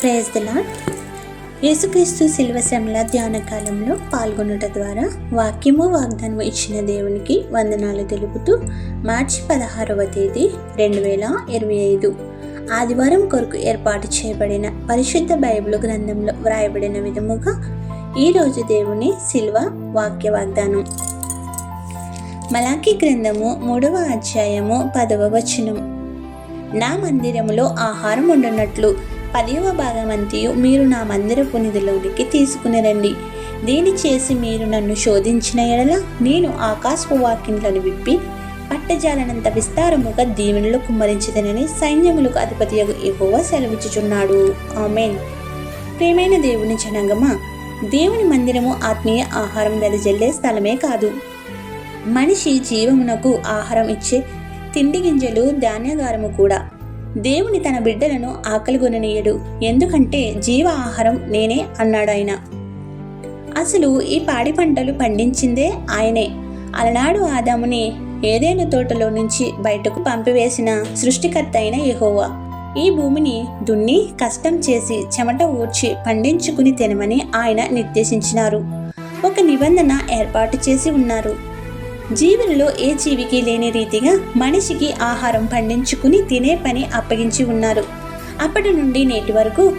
Praise the యేసుక్రీస్తు శిల్వ శ్రమల ధ్యాన కాలంలో పాల్గొనుట ద్వారా వాక్యము వాగ్దానం ఇచ్చిన దేవునికి వందనాలు తెలుపుతూ మార్చి పదహారవ తేదీ రెండు వేల ఇరవై ఐదు ఆదివారం కొరకు ఏర్పాటు చేయబడిన పరిశుద్ధ బైబిల్ గ్రంథంలో వ్రాయబడిన విధముగా ఈరోజు దేవుని శిల్వ వాక్య వాగ్దానం. మలాకి గ్రంథము మూడవ అధ్యాయము పదవ వచనం. నా మందిరములో ఆహారం ఉండునట్లు పదివ భాగమంతియు మీరు నా మందిరపు నిధిలోనికి తీసుకుని రండి. దీని చేసి మీరు నన్ను శోధించిన ఎడల నేను ఆకాశపు వాక్యంలను విప్పి పట్టజాలనంత విస్తారముగా దీవెనలు కుమ్మరించదనని సైన్యములకు అధిపతి ఎగువ సెలవిచ్చుచున్నాడు. ఆమెన్. ప్రేమైన దేవుని జనంగమా దేవుని మందిరము ఆత్మీయ ఆహారం వెదజల్లే స్థలమే కాదు. మనిషి జీవమునకు ఆహారం ఇచ్చే తిండి గింజలు ధాన్యగారము కూడా. దేవుని తన బిడ్డలను ఆకలిగొననీయడు. ఎందుకంటే జీవ ఆహారం నేనే అన్నాడాయన. అసలు ఈ పాడి పంటలు పండించిందే ఆయనే. అలనాడు ఆదాముని ఏదైనా తోటలో నుంచి బయటకు పంపివేసిన సృష్టికర్త అయిన యహోవా. ఈ భూమిని దున్ని కష్టం చేసి చెమట ఊడ్చి పండించుకుని తినమని ఆయన నిర్దేశించినారు. ఒక నిబంధన ఏర్పాటు చేసి ఉన్నారు. జీవులలో ఏ జీవికి లేని రీతిగా మనిషికి ఆహారం పండించుకుని తినే పని అప్పగించి ఉన్నారు. అప్పటి నుండి నేటి వరకు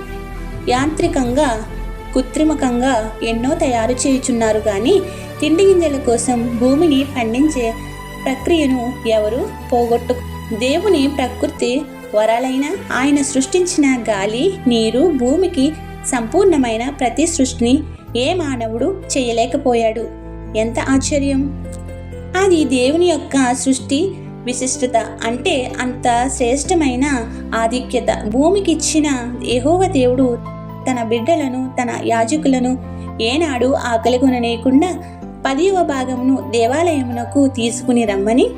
యాంత్రికంగా కృత్రిమకంగా ఎన్నో తయారు చేయుచున్నారు కానీ తిండి గింజల కోసం భూమిని పండించే ప్రక్రియను ఎవరు పోగొట్టు దేవుని ప్రకృతి వరాలైన ఆయన సృష్టించిన గాలి నీరు భూమికి సంపూర్ణమైన ప్రతి సృష్టిని ఏ మానవుడు చేయలేకపోయాడు. ఎంత ఆశ్చర్యం! అది దేవుని యొక్క సృష్టి విశిష్టత అంటే అంత శ్రేష్టమైన ఆధిక్యత. భూమికి ఇచ్చిన యహోవ దేవుడు తన బిడ్డలను తన యాజకులను ఏనాడు ఆకలి కొననీయకుండా పదివ భాగమును దేవాలయమునకు తీసుకుని రమ్మని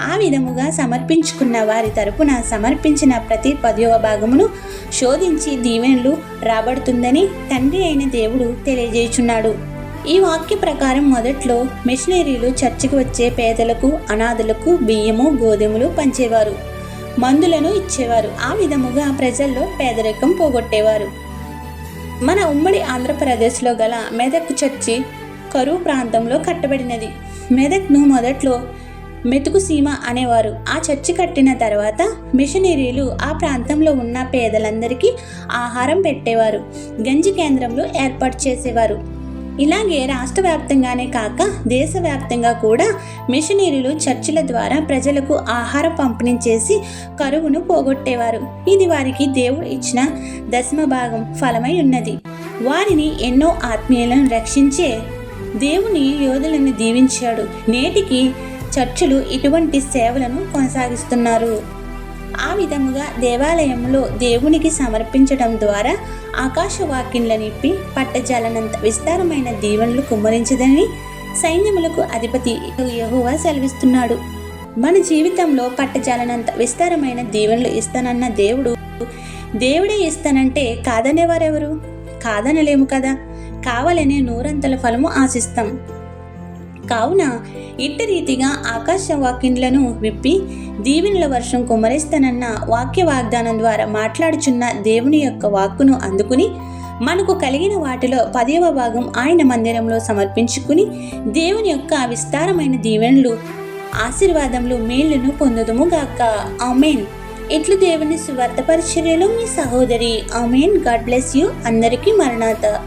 ఆ విధముగా సమర్పించుకున్న వారి తరపున సమర్పించిన ప్రతి పదవ భాగమును శోధించి దీవెనలు రాబడుతుందని తండ్రి అయిన దేవుడు తెలియజేయుచున్నాడు. ఈ వాక్య ప్రకారం మొదట్లో మిషనరీలు చర్చికి వచ్చే పేదలకు అనాథులకు బియ్యము గోధుమలు పంచేవారు. మందులను ఇచ్చేవారు. ఆ విధముగా ప్రజల్లో పేదరికం పోగొట్టేవారు. మన ఉమ్మడి ఆంధ్రప్రదేశ్లో గల మెదక్ చర్చి కరువు ప్రాంతంలో కట్టబడినది. మెదక్ను మొదట్లో మెతుకు సీమ అనేవారు. ఆ చర్చి కట్టిన తర్వాత మిషనరీలు ఆ ప్రాంతంలో ఉన్న పేదలందరికీ ఆహారం పెట్టేవారు. గంజి కేంద్రంలో ఏర్పాటు చేసేవారు. ఇలాగే రాష్ట్ర వ్యాప్తంగానే కాక దేశవ్యాప్తంగా కూడా మిషనరీలు చర్చిల ద్వారా ప్రజలకు ఆహార పంపిణీ చేసి కరువును పోగొట్టేవారు. ఇది వారికి దేవుడు ఇచ్చిన దశమ భాగం ఫలమై ఉన్నది. వారిని ఎన్నో ఆత్మీయులను రక్షించే దేవుని యోధులను దీవించాడు. నేటికి చర్చిలు ఇటువంటి సేవలను కొనసాగిస్తున్నారు. ఆ విధముగా దేవాలయంలో దేవునికి సమర్పించడం ద్వారా ఆకాశవాక్యంల నిప్పి పట్టజాలనంత విస్తారమైన దీవెనలు కుమ్మరించదని సైన్యములకు అధిపతి యహోవా సెలవిస్తున్నాడు. మన జీవితంలో పట్టజాలనంత విస్తారమైన దీవెనలు ఇస్తానన్న దేవుడు దేవుడే ఇస్తానంటే కాదనేవారెవరు? కాదనలేము కదా. కావాలనే నూరంతల ఫలము ఆశిస్తాం. కావున ఇట్టి రీతిగా ఆకాశ వాక్యంలను విప్పి దీవెనల వర్షం కుమరిస్తానన్న వాక్య వాగ్దానం ద్వారా మాట్లాడుచున్న దేవుని యొక్క వాక్కును అందుకుని మనకు కలిగిన వాటిలో పదేవ భాగం ఆయన మందిరంలో సమర్పించుకుని దేవుని యొక్క విస్తారమైన దీవెనలు ఆశీర్వాదములు మేళ్ళను పొందుదుము గాక. ఆమెన్. ఇట్లు దేవుని సువార్త పరిచర్యలో మీ సహోదరి ఆమెన్. God bless you. అందరికీ మరణాత.